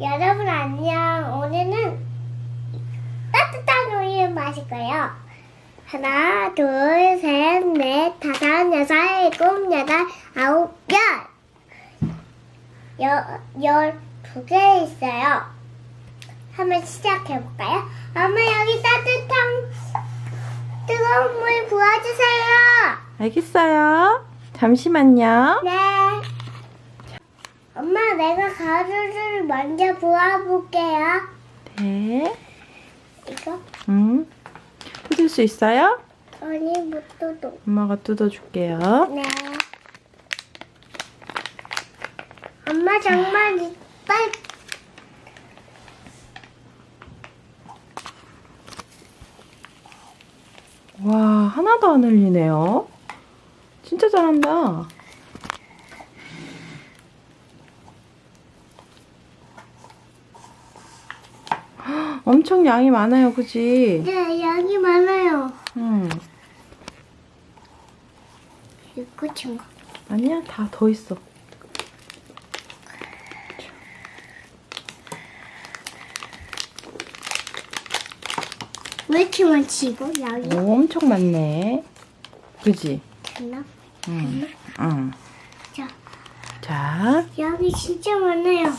여러분 안녕. 오늘은 따뜻한 우유 마실 거예요. 하나, 둘, 셋, 넷, 다섯, 여섯, 일곱, 여덟, 아홉, 열. 열, 열두 개 있어요. 한번 시작해 볼까요? 엄마 여기 따뜻한 뜨거운 물 부어주세요. 알겠어요. 잠시만요. 네. 엄마, 내가 가루를 먼저 부어볼게요. 네. 이거? 음. 뜯을 수 있어요? 아니, 못 뜯어. 엄마가 뜯어줄게요. 네. 엄마 정말 이빨 와, 하나도 안 흘리네요. 진짜 잘한다. 엄청 양이 많아요, 그지? 네, 양이 많아요. 응. 이거 친구. 아니야, 다 더 있어. 왜 이렇게 많지, 이거? 양이? 오, 엄청 많네. 그지? 됐나? 응. 응. 자, 자, 양이 진짜 많아요.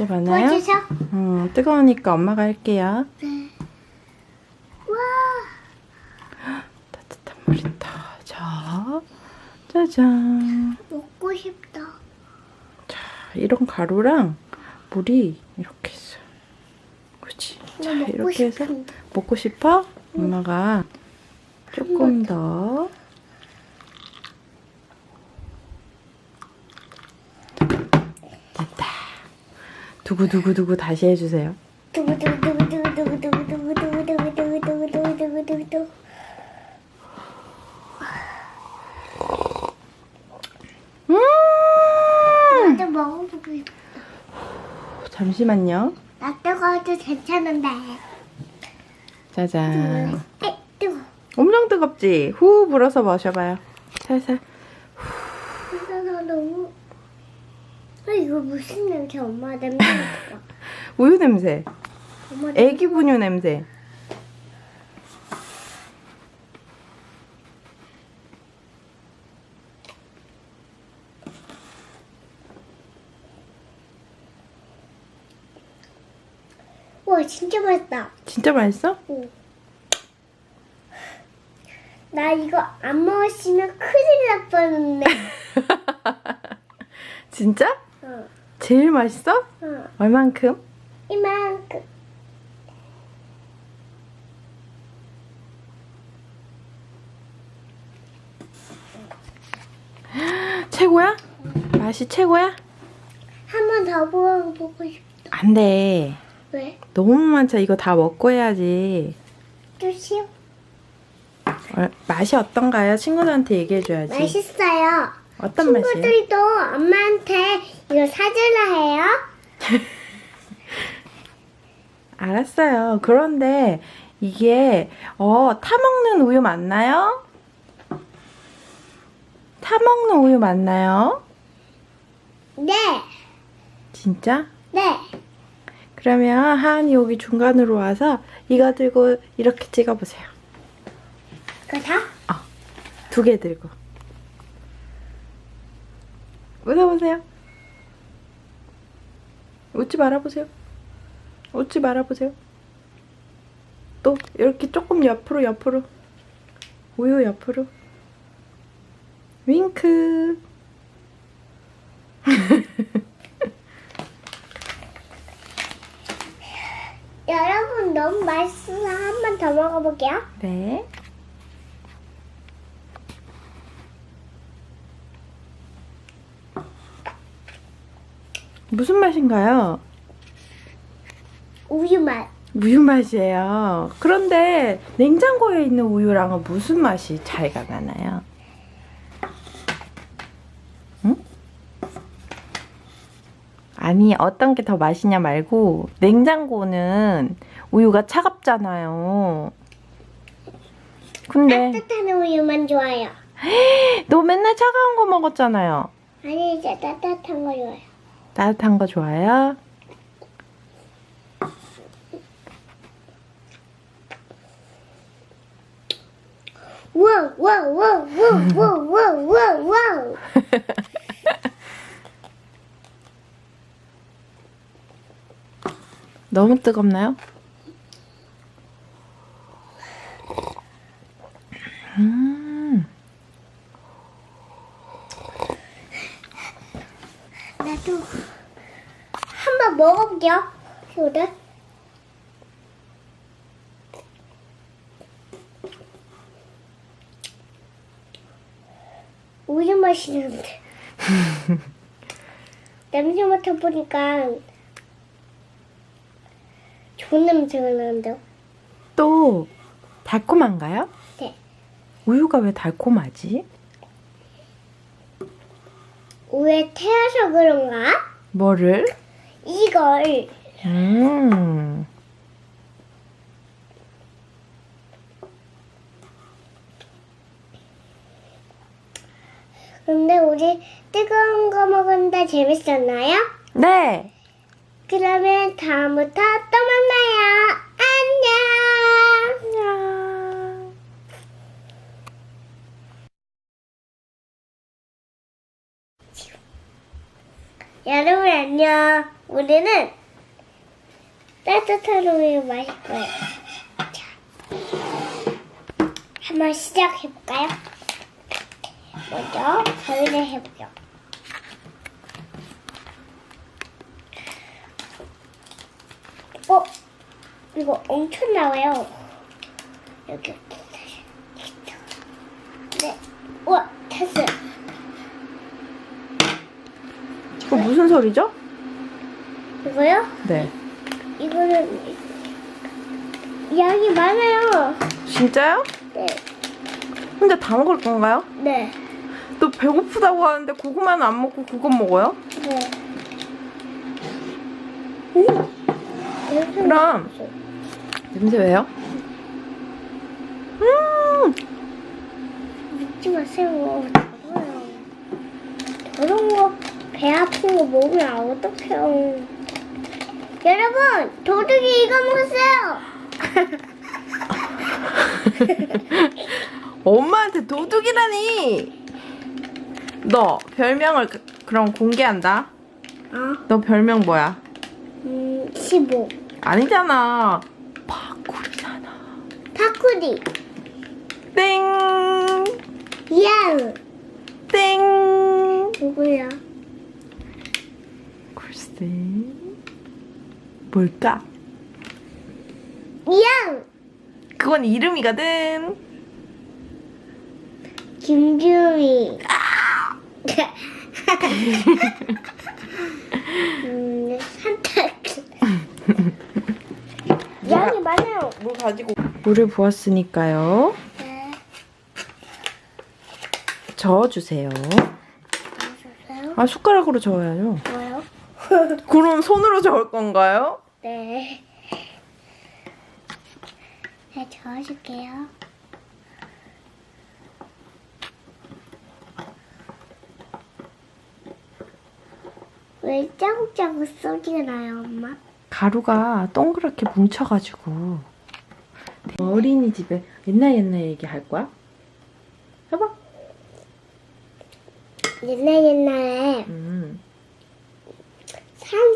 진짜 많아요? 보여주세요. 음, 뜨거우니까 엄마가 할게요. 네. 와, 따뜻한 물이다. 자, 짜잔. 먹고 싶다. 자, 이런 가루랑 물이 이렇게 있어. 그렇지. 자, 나 먹고 이렇게 해서 싶은데. 먹고 싶어? 엄마가 조금 더. 두구두구두구 다시 해주세요. 두구두구두구두구두구두구두구두구두구두구두구두구두구두구. 음! 나도 먹어보고. 잠시만요. 나 뜨거워도 괜찮은데. 짜잔. 엄청 뜨겁지? 후 불어서 마셔봐요. 살살. 나. 아, 이거 무슨 냄새? 엄마 냄새. 우유 냄새. 엄마 냄새. 애기 분유 냄새. 와, 진짜 맛있다. 진짜 맛있어? 나 이거 안 먹었으면 큰일 날 뻔했네. 진짜? 어, 제일 맛있어? 어. 얼만큼? 이만큼. 최고야? 맛이 최고야? 한 번 더 먹어보고 싶다. 안 돼. 왜? 너무 많자. 이거 다 먹고 해야지. 또 시오? 얼- 맛이 어떤가요? 친구들한테 얘기해줘야지. 맛있어요. 어떤 맛이에요? 친구들도 엄마한테 이거 사줄라 해요? 알았어요. 그런데 이게 어 타먹는 우유 맞나요? 타먹는 우유 맞나요? 네, 진짜? 네. 그러면 하은이 여기 중간으로 와서 이거 들고 이렇게 찍어보세요. 그거 다? 두개 들고. 웃어보세요. 웃지 말아보세요. 웃지 말아보세요. 또 이렇게 조금 옆으로 옆으로 우유 옆으로 윙크 여러분 너무 맛있어서 한 번 더 먹어볼게요. 네 무슨 맛인가요? 우유 맛. 우유 맛이에요. 그런데 냉장고에 있는 우유랑은 무슨 맛이 차이가 나나요? 응? 아니, 어떤 게 더 맛이냐 말고, 냉장고는 우유가 차갑잖아요. 근데, 따뜻한 우유만 좋아요. 너 맨날 차가운 거 먹었잖아요. 아니 이제 따뜻한 거 좋아요. 따뜻한 거 좋아요? 너무 뜨겁나요? 한번 먹어볼게요. 이거를. 우유 맛이 나는데. 냄새 맡아보니까 좋은 냄새가 나는데요. 또 달콤한가요? 네. 우유가 왜 달콤하지? 우유에 태워서 그런가? 뭐를? 이걸 음, 근데 우리 뜨거운 거 먹었는데 재밌었나요? 네. 그러면 다음부터 또 만나요. 안녕. 안녕. 여러분 안녕. 우리는 따뜻한 우유 마실 거예요. 자, 한번 시작해 볼까요? 먼저 가위를 해보죠. 어, 이거 엄청 나와요. 여기. 네, 우와, 됐어요. 이거 무슨 소리죠? 이거요? 네. 이거는 양이 많아요. 진짜요? 네, 혼자 다 먹을 건가요? 네, 또 배고프다고 하는데 고구마는 안 먹고 그거 먹어요? 네. 음. 그럼. 냄새 왜요? 음, 먹지 마세요. 더러워요. 더러운 거, 배 아픈 거 먹으면 어떡해요. 여러분, 도둑이 이거 먹었어요. 엄마한테 도둑이라니. 너 별명을 그, 그럼 공개한다. 어? 너 별명 뭐야? 음, 15. 아니잖아. 파쿠리잖아. 파쿠리. 땡. 양. 땡. 누구야? 글쎄. 뭘까? 양. 그건 이름이거든. 김규미. 음, 산타클. 양이 많아요. 물 가지고. 물을 부었으니까요. 네. 저어주세요. 주세요. 아 숟가락으로 저어야죠. 뭐요? 그럼 손으로 저을 건가요? 네. 네, 저어줄게요. 왜 짜국짜국 소리가 나요, 엄마? 가루가 동그랗게 뭉쳐가지고 어린이집에 옛날 옛날 얘기 할 거야? 해봐. 옛날 옛날에 음,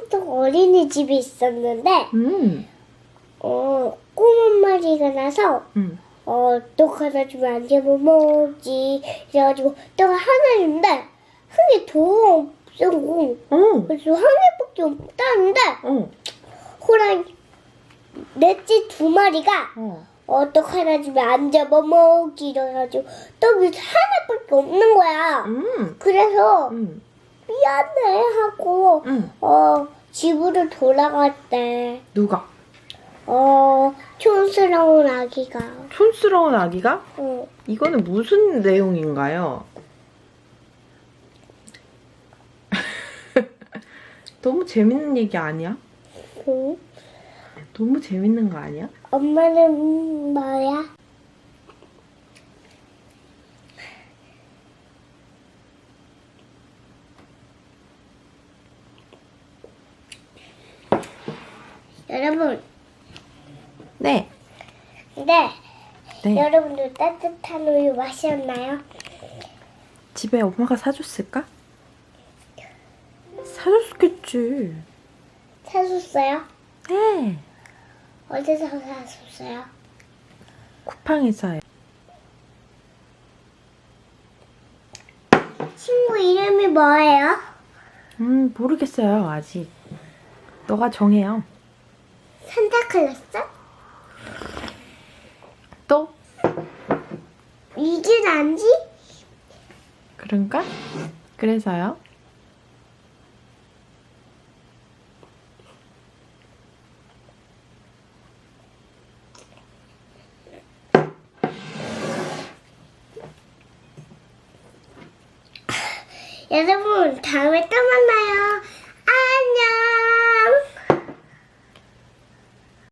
산속 어린이집이 있었는데 음, 어, 꿈한 마리가 나서 음. 어, 떡 하나 주면 안 되면 먹지? 그래가지고 떡을 하나 줬는데 한개 더 없었고 어, 그래서 한 개밖에 없다는데 어, 호랑이 넷째 두 마리가 어. 어, 떡 하나 주면 안 잡아 먹기 이래가지고 떡이 하나밖에 없는 거야. 음, 그래서 음, 미안해 하고 음. 어 집으로 돌아갔대 누가? 어 촌스러운 아기가 촌스러운 아기가? 어 이거는 무슨 내용인가요? 너무 재밌는 얘기 아니야? 응? 너무 재밌는 거 아니야? 엄마는 뭐야? 여러분, 네. 근데 네. 여러분들 따뜻한 우유 마셨나요? 집에 엄마가 사줬을까? 사줬겠지. 사줬어요? 네. 어디서 사줬어요? 쿠팡에서요. 친구 이름이 뭐예요? 음, 모르겠어요, 아직. 너가 정해요. 산타클로스? 또? 이게 난지? 그런가? 그래서요? 여러분 다음에 또